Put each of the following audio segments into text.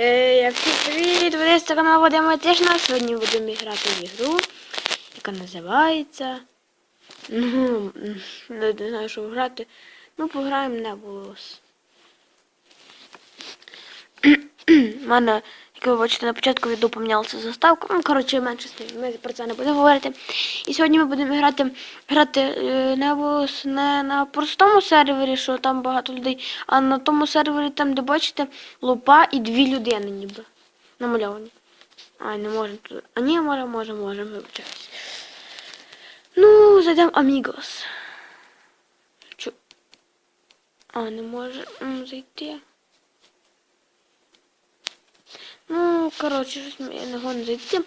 Е, привіт! Ви з канал Вадима Тишна. Сьогодні будемо грати в ігру, яка називається. Ну, не знаю, що грати. Ну, пограємо на волос. У мене, як ви бачите, на початку відео помінялася заставка. Ну, коротше, менше ми про це не будемо говорити. І сьогодні ми будемо грати, грати не, не на простому сервері, що там багато людей, а на тому сервері, там, де бачите, лупа і дві людини ніби намальовані. А, не можемо тут. А ні, може, може, можемо, вибачаюсь. Ну, зайдемо Amigos. Чу... А, не може зайти. Ну, коротше, щось я не зайти.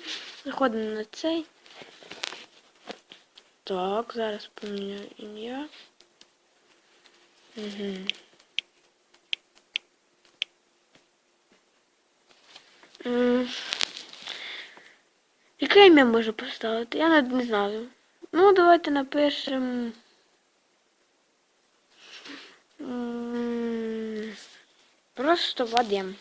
Заходимо на цей. Так, зараз поміняю ім'я. Угу. Яке ім'я можу поставити? Я навіть не знаю. Ну, давайте напишемо. Просто Вадим.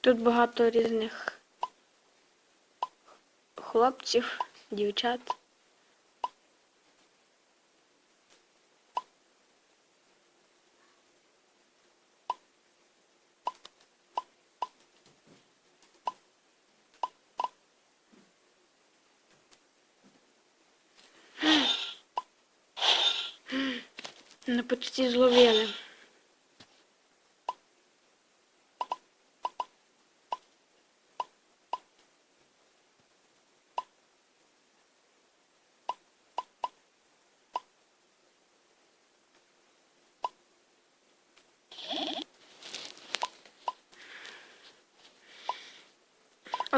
Тут багато різних хлопців, дівчат. На почті зловили.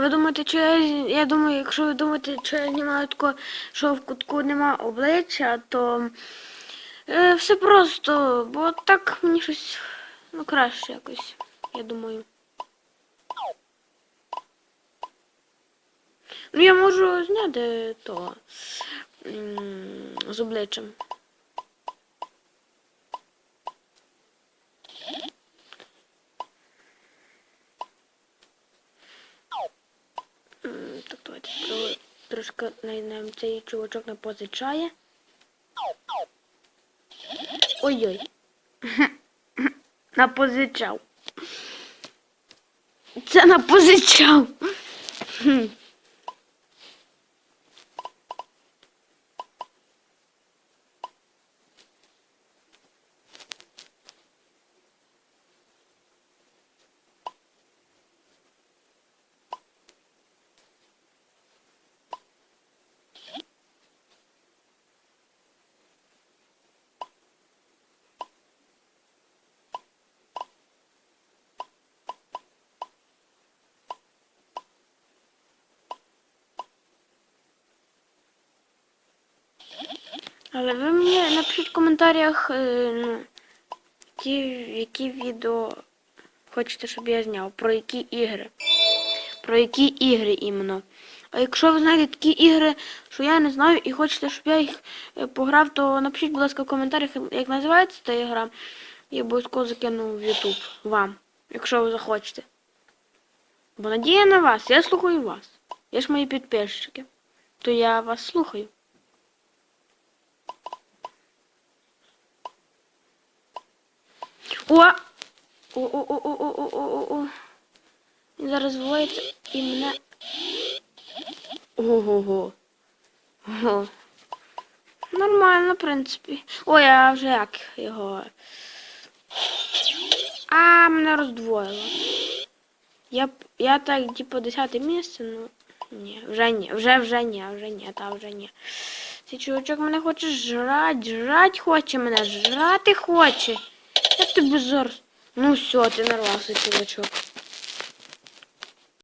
Ви думаєте, що я, я думаю, якщо ви думаєте, що я знімаю тако, що в кутку нема обличчя, то е, все просто, бо так мені щось ну краще якось, я думаю. Ну я можу зняти то з обличчям. Так, давайте тро- трошки нам цей чувачок не позичає. Ой-ой. Напозичав. Це напозичав. Але ви мені напишіть в коментарях, е, ну, ті, які відео хочете, щоб я зняв, про які ігри. Про які ігри іменно. А якщо ви знаєте такі ігри, що я не знаю, і хочете, щоб я їх е, пограв, то напишіть, будь ласка, в коментарях, як називається та ігра. І обов'язково закину в YouTube вам, якщо ви захочете. Бо надія на вас, я слухаю вас. Я ж мої підписчики. То я вас слухаю. О-о-о-о-о-о-о-о. Він зараз воїться і мене. Ого-го. Ого. Нормально, в принципі. Ой, а вже як його. А, мене роздвоїло. Я, я так, типу, 10 місце, ну. Ні, вже ні, вже вже ні, вже ні, та вже ні. Цей чувачок мене хоче жрать, жрать хоче мене, жрати хоче. Я тобі зараз. Ну все, ты нарвался, чувачок.